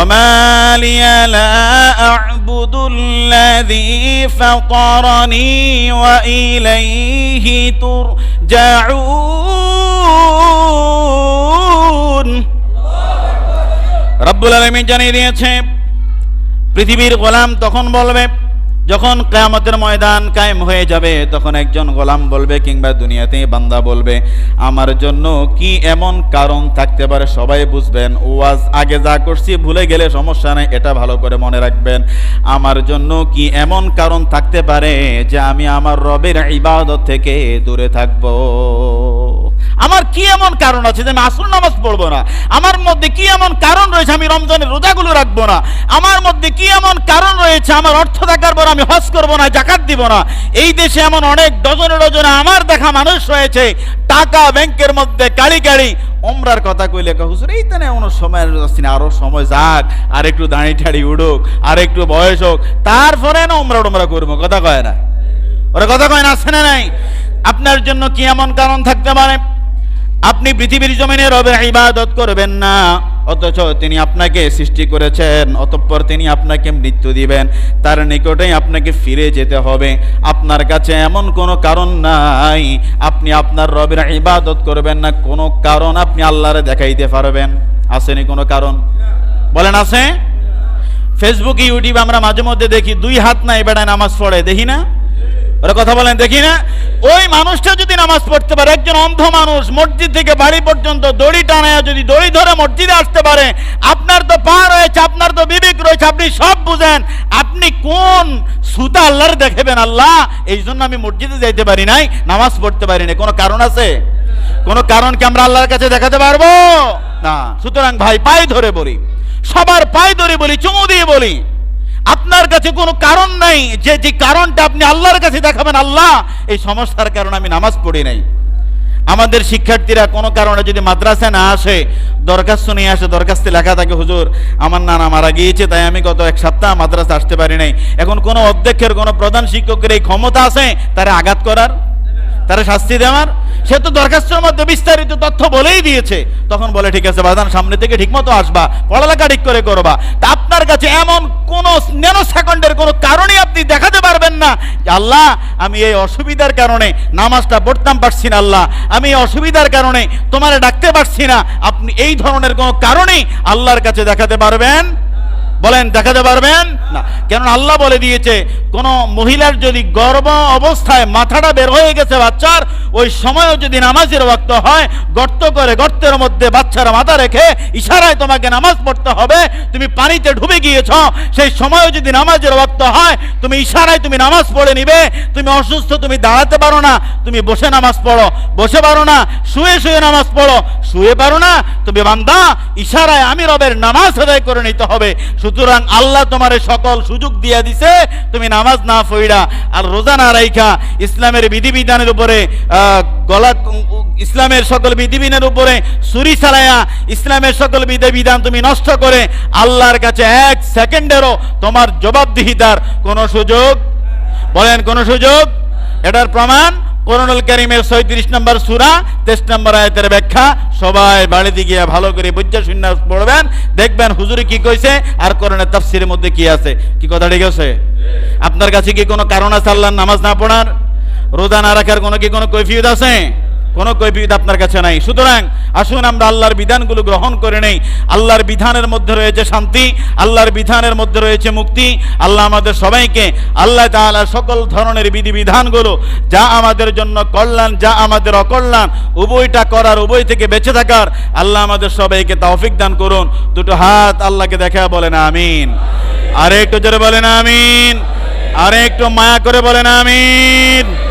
وما لي لا أعبد الذي فطرني وإليه ترجعون রব্বুল আলমী জানিয়ে দিয়েছে পৃথিবীর গোলাম তখন বলবে যখন কেয়ামতের ময়দান কায়েম হয়ে যাবে, তখন একজন গোলাম বলবে কিংবা দুনিয়াতে বান্দা বলবে, আমার জন্য কি এমন কারণ থাকতে পারে? সবাই বুঝবেন, ওয়াজ আগে যা করছি ভুলে গেলে সমস্যা নেই, এটা ভালো করে মনে রাখবেন। আমার জন্য কি এমন কারণ থাকতে পারে যে আমি আমার রবের ইবাদত থেকে দূরে থাকব? আমার কি এমন কারণ আছে যে আমি আসল নামাজ পড়ব না? আমার মধ্যে কি এমন কারণ রয়েছে আমি রমজানের রোজাগুলো রাখব না? আমার মধ্যে কি এমন কারণ রয়েছে আমার অর্থ থাকার পর আমি হজ করব না, জাকাত দিব না? এই দেশে এমন অনেক ডজনে ডজনে আমার দেখা মানুষ রয়েছে, টাকা ব্যাংকের মধ্যে কাড়ি কাড়ি ওমরার কথা কইলে হুজুর, এই তো না সময় যাচ্ছি না আরও সময় যাক, আর একটু দাঁড়ি ঠাড়ি উড়ুক, আর একটু বয়স হোক, তারপরে না ওমরা টমরা করব। কথা কয় না? ওরা কথা কয় না, আছে না নাই? আপনার জন্য কি এমন কারণ থাকতে পারে? আপনি পৃথিবীর জমিনে রবে ইবাদত করবেন না, অথচ তিনি আপনাকে সৃষ্টি করেছেন, অতঃপর তিনি আপনাকে মৃত্যু দিবেন, তার নিকটেই আপনাকে ফিরে যেতে হবে। আপনার কাছে এমন কোনো কারণ নাই, আপনি আপনার রবের ইবাদত করবেন না, কোনো কারণ আপনি আল্লাহরে দেখাইতে পারবেন। আসেনি কোনো কারণ? বলেন আছে ফেসবুক, ইউটিউব আমরা মাঝে মধ্যে দেখি, দুই হাত নাই বেড়ায় নামাজ পড়ে, দেখি না? ওরা কথা বলেন, দেখি না। ওই মানুষটা যদি নামাজ পড়তে পারে, একজন অন্ধ মানুষ, মসজিদ থেকে বাড়ি পর্যন্ত দড়ি টানায় যদি দড়ি ধরে মসজিদে আসতে পারে, আপনার তো পা রয়েছে, আপনার তো বিবেক রয়েছে, আপনি সব বুঝেন। আপনি কোন সুতা আল্লাহর দেখাবেন আল্লাহ? এই জন্য আমি মসজিদে যাইতে পারি নাই, নামাজ পড়তে পারি না কোনো কারণ আছে? কোনো কারণ কি আমরা আল্লাহর কাছে দেখাতে পারব? না। সুতরাং ভাই, পায়ে ধরে বলি। সবার পায়ে ধরে বলি, চুমু দিয়ে বলি। আপনার কাছে কোনো কারণ নাই যে যে কারণটা আপনি আল্লাহর কাছে দেখাবেন, আল্লাহ, এই সমস্যার কারণে আমি নামাজ পড়ি নাই। আমাদের শিক্ষার্থীরা কোনো কারণে যদি মাদ্রাসায় না আসে, দরখাস্ত নিয়ে আসে, দরখাস্তে লেখা থাকে, হুজুর, আমার নানা মারা গিয়েছে, তাই আমি গত এক সপ্তাহ মাদ্রাসা আসতে পারি নাই। এখন কোনো অধ্যক্ষের, কোনো প্রধান শিক্ষকের এই ক্ষমতা আছে, তারা আঘাত করার? তারা শাস্তি দেওয়ার সে তো দরখাস্তের মধ্যে বিস্তারিত তথ্য বলেই দিয়েছে। তখন বলে, ঠিক আছে, বাদান, সামনে থেকে ঠিকমতো আসবা, পড়ালেখা ঠিক করে করবা। তা আপনার কাছে এমন কোন ন্যানো সেকেন্ডের কোনো কারণে আপনি দেখাতে পারবেন না আল্লাহ, আমি এই অসুবিধার কারণে নামাজটা পড়তাম পারছি না, আল্লাহ। আমি এই অসুবিধার কারণে তোমারে ডাকতে পারছি না। আপনি এই ধরনের কোনো কারণেই আল্লাহর কাছে দেখাতে পারবেন। বলেন, দেখাতে পারবেন? না। কেন আল্লাহ বলে দিয়েছে, কোন মহিলার যদি গর্ভ অবস্থায় মাথাটা বের হয়ে গেছে বাচ্চার ওই সময়ও যদি নামাজের ওয়াক্ত হয়, গর্ত করে গর্তের মধ্যে বাচ্চার মাথা রেখে ইশারায় তোমাকে নামাজ পড়তে হবে, তুমি পানিতে ডুবে গিয়েছ, সেই সময়ও যদি নামাজের ওয়াক্ত হয়, তুমি ইশারায় তুমি নামাজ পড়ে নিবে, তুমি অসুস্থ, তুমি দাঁড়াতে পারো না, তুমি বসে নামাজ পড়ো, বসে পারো না, শুয়ে শুয়ে নামাজ পড়ো, শুয়ে পারো না তুমি বান্দা, ইশারায় আমি রবের নামাজ আদায় করে নিতে হবে, সুতরাং আল্লাহ তোমার সকল সুযোগ দিয়ে দিছে, তুমি নামাজ না ফইরা আর রোজা না রাইখা, ইসলামের বিধিবিধানের উপরে গলা ইসলামের সকল বিধিবিধানের উপরে সুরি চালায়া ইসলামের সকল বিধিবিধান তুমি নষ্ট করে আল্লাহর কাছে এক সেকেন্ডেরও তোমার জবাবদিহিতার কোনো সুযোগ, বলেন কোনো সুযোগ? এটার প্রমাণ কোরআনুল করিমের ছয়ত্রিশ নম্বর সুরা, তেইশ নম্বর আয়তের ব্যাখ্যা। সবাই বাড়িতে গিয়ে ভালো করে বুঝা শূন্য পড়বেন। দেখবেন হুজুরি কি কইছে আর কোরআনের তাফসিরের মধ্যে কি আছে? কি কথা ঠিক আছে? আপনার কাছে কি কোনো কারণ আছে আল্লাহর নামাজ না পড়ার? রোজা না রাখার কোনো কি কোনো কৈফিয়ত আছে? কোনো কৈফিয়ত আপনার কাছে নাই। সুতরাং আসুন আমরা আল্লাহর বিধানগুলো গ্রহণ করে নেই। আল্লাহর বিধানের মধ্যে রয়েছে শান্তি, আল্লাহর বিধানের মধ্যে রয়েছে মুক্তি। আল্লাহ আমাদের সবাইকে, আল্লাহ তাআলা সকল ধরনের বিধিবিধানগুলো, যা আমাদের জন্য কল্যাণ, যা আমাদের অকল্যাণ, উভয়টা করার, উভয় থেকে বেঁচে থাকার, আল্লাহ আমাদের সবাইকে তৌফিক দান করুন। দুটো হাত আল্লাহকে দেখা বলেন আমিন। আর একটু জোরে বলেন আমিন। আর একটু মায়া করে বলেন আমিন।